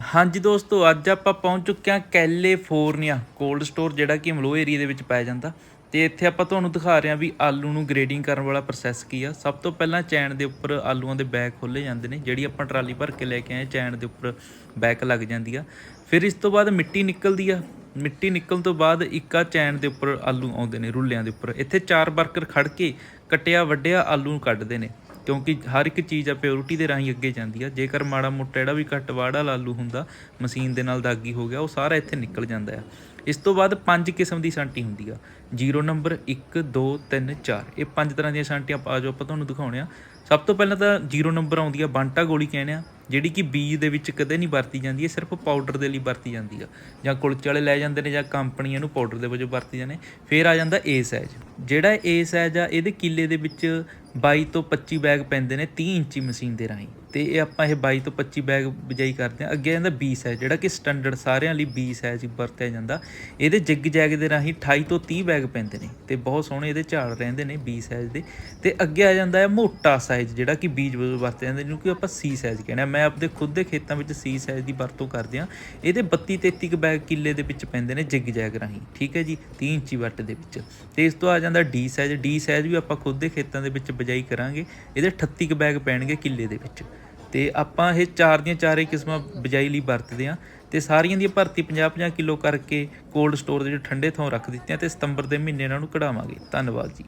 ਹਾਂਜੀ ਦੋਸਤੋ, ਅੱਜ ਆਪਾਂ ਪਹੁੰਚ ਚੁੱਕੇ ਹਾਂ ਕੈਲੀਫੋਰਨੀਆ ਕੋਲਡ ਸਟੋਰ, ਜਿਹੜਾ ਕਿ ਮਲੋ ਏਰੀਆ ਦੇ ਵਿੱਚ ਪਾਇਆ ਜਾਂਦਾ। ਤੇ ਇੱਥੇ ਆਪਾਂ ਤੁਹਾਨੂੰ ਦਿਖਾ ਰਹੇ ਹਾਂ ਵੀ ਆਲੂ ਨੂੰ ਗ੍ਰੇਡਿੰਗ ਕਰਨ ਵਾਲਾ ਪ੍ਰੋਸੈਸ ਕੀ ਆ। ਸਭ ਤੋਂ ਪਹਿਲਾਂ ਚੈਨ ਦੇ ਉੱਪਰ ਆਲੂਆਂ ਦੇ ਬੈਗ ਖੋਲੇ ਜਾਂਦੇ ਨੇ, ਜਿਹੜੀ ਆਪਾਂ ਟਰਾਲੀ ਭਰ ਕੇ ਲੈ ਕੇ ਆਏ ਚੈਨ ਦੇ ਉੱਪਰ ਬੈਗ ਲੱਗ ਜਾਂਦੀ ਆ। ਫਿਰ ਇਸ ਤੋਂ ਬਾਅਦ ਮਿੱਟੀ ਨਿਕਲਦੀ ਆ। ਮਿੱਟੀ ਨਿਕਲਣ ਤੋਂ ਬਾਅਦ ਇੱਕਾ ਚੈਨ ਦੇ ਉੱਪਰ ਆਲੂ ਆਉਂਦੇ ਨੇ ਰੁੱਲਿਆਂ ਦੇ ਉੱਪਰ। ਇੱਥੇ ਚਾਰ ਵਰਕਰ ਖੜ ਕੇ ਕਟਿਆ ਵੱਡਿਆ ਆਲੂ ਨੂੰ ਕੱਢਦੇ ਨੇ। ਕਿਉਂਕਿ ਹਰ ਇੱਕ ਚੀਜ਼ ਆ ਪਿਓਰਿਟੀ ਦੇ ਰਾਹੀਂ ਅੱਗੇ ਜਾਂਦੀ ਆ। ਜੇਕਰ ਮਾੜਾ ਮੋਟਾ ਜਿਹੜਾ ਵੀ ਘੱਟ ਵਾੜਾ ਆਲੂ ਹੁੰਦਾ, ਮਸ਼ੀਨ ਦੇ ਨਾਲ ਦਾਗੀ ਹੋ ਗਿਆ, ਉਹ ਸਾਰਾ ਇੱਥੇ ਨਿਕਲ ਜਾਂਦਾ ਆ। ਇਸ ਤੋਂ ਬਾਅਦ ਪੰਜ ਕਿਸਮ ਦੀ ਸਾਂਟੀ ਹੁੰਦੀ ਆ। 0 ਨੰਬਰ 1 2 3 4 ਇਹ ਪੰਜ ਤਰ੍ਹਾਂ ਦੀਆਂ ਸਾਂਟੀਆਂ ਆ ਜੋ ਆਪਾਂ ਤੁਹਾਨੂੰ ਦਿਖਾਉਣੇ ਆ। ਸਭ ਤੋਂ ਪਹਿਲਾਂ ਤਾਂ 0 ਨੰਬਰ ਆਉਂਦੀ ਆ, ਬਾਂਟਾ ਗੋਲੀ ਕਹਿੰਦੇ ਆ, ਜਿਹੜੀ ਕਿ ਬੀਜ ਦੇ ਵਿੱਚ ਕਦੇ ਨਹੀਂ ਵਰਤੀ ਜਾਂਦੀ ਹੈ ਸਿਰਫ ਪਾਊਡਰ ਦੇ ਲਈ ਵਰਤੀ ਜਾਂਦੀ ਆ। ਜਾਂ ਕੁਲਚੇ ਵਾਲੇ ਲੈ ਜਾਂਦੇ ਨੇ ਜਾਂ ਕੰਪਨੀਆਂ ਨੂੰ ਪਾਊਡਰ ਦੇ ਵਜੋਂ ਵਰਤੀ ਜਾਂਦੇ ਫਿਰ ਆ ਜਾਂਦਾ ਏ ਸਾਈਜ਼ ਜਿਹੜਾ ਏ ਸਾਈਜ਼ ਆ, ਇਹਦੇ ਕਿੱਲੇ ਦੇ ਵਿੱਚ 22 ਤੋਂ 25 ਬੈਗ ਪੈਂਦੇ ਨੇ 30 ਇੰਚੀ ਮਸ਼ੀਨ ਦੇ ਰਾਹੀਂ। ਤੇ ਇਹ ਆਪਾਂ ਇਹ 22 ਤੋਂ 25 ਬੈਗ ਬਿਜਾਈ ਕਰਦੇ ਆ ਅੱਗੇ ਜਾਂਦਾ 20 ਸਾਈਜ਼ ਜਿਹੜਾ ਕਿ ਸਟੈਂਡਰਡ ਸਾਰਿਆਂ ਲਈ 20 ਸਾਈਜ਼ ਹੀ ਵਰਤਿਆ ਜਾਂਦਾ। ਇਹਦੇ ਜਿੱਗ ਜੈਗ ਦੇ ਰਾਹੀਂ 28 ਤੋਂ 30 ਬੈਗ ਪੈਂਦੇ ਨੇ ਤੇ ਬਹੁਤ ਸੋਹਣੇ ਇਹਦੇ ਝਾੜ ਰਹਿੰਦੇ ਨੇ 20 ਸਾਈਜ਼ ਦੇ। ਤੇ ਅੱਗੇ ਆ ਜਾਂਦਾ ਹੈ ਮੋਟਾ ਸਾਈਜ਼ ਜਿਹੜਾ ਕਿ ਬੀਜ ਵਜੋਂ ਵਰਤੇ ਜਾਂਦੇ, ਜਿਹਨੂੰ ਕਿ ਆਪਾਂ ਸੀ ਸਾਈਜ਼ ਕਹਿੰਦੇ ਆ ਮੈਂ ਆਪਦੇ ਖੁਦ ਦੇ ਖੇਤਾਂ ਵਿੱਚ ਸੀ ਸਾਈਜ਼ ਦੀ ਵਰਤੋਂ ਕਰਦੇ ਆ ਇਹਦੇ 32 33 ਕੁ ਬੈਗ ਕਿੱਲੇ ਦੇ ਵਿੱਚ ਪੈਂਦੇ ਨੇ ਜਿੱਗ ਜੈਗ ਰਾਹੀਂ, ਠੀਕ ਹੈ ਜੀ? 30 ਇੰਚੀ ਵੱਟ ਦੇ ਵਿੱਚ। ਤੇ ਇਸ ਤੋਂ ਆ ਜਾਂਦਾ ਡੀ ਸਾਈਜ਼ ਡੀ ਸਾਈਜ਼ ਵੀ ਆਪਾਂ ਖੁਦ ਦੇ ਖੇਤਾਂ ਦੇ ਵਿੱਚ ਬਿਜਾਈ ਕਰਾਂਗੇ, ਇਹਦੇ 38 ਕੁ ਬੈਗ ਪੈਣਗੇ ਕਿੱਲੇ ਦੇ ਵਿੱਚ। ਤੇ ਆਪਾਂ ਇਹ ਚਾਰ ਦੀਆਂ ਚਾਰੇ ਕਿਸਮਾਂ ਬਿਜਾਈ ਲਈ ਵਰਤਦੇ ਆ ਤੇ ਸਾਰੀਆਂ ਦੀ ਭਰਤੀ 50-50 ਕਿਲੋ ਕਰਕੇ ਕੋਲਡ ਸਟੋਰ ਦੇ ਵਿੱਚ ਠੰਡੇ ਥਾਂ ਰੱਖ ਦਿੱਤੀਆਂ ਤੇ ਸਤੰਬਰ ਦੇ ਮਹੀਨੇ ਇਹਨਾਂ ਨੂੰ ਕਢਾਵਾਂਗੇ। ਧੰਨਵਾਦ ਜੀ।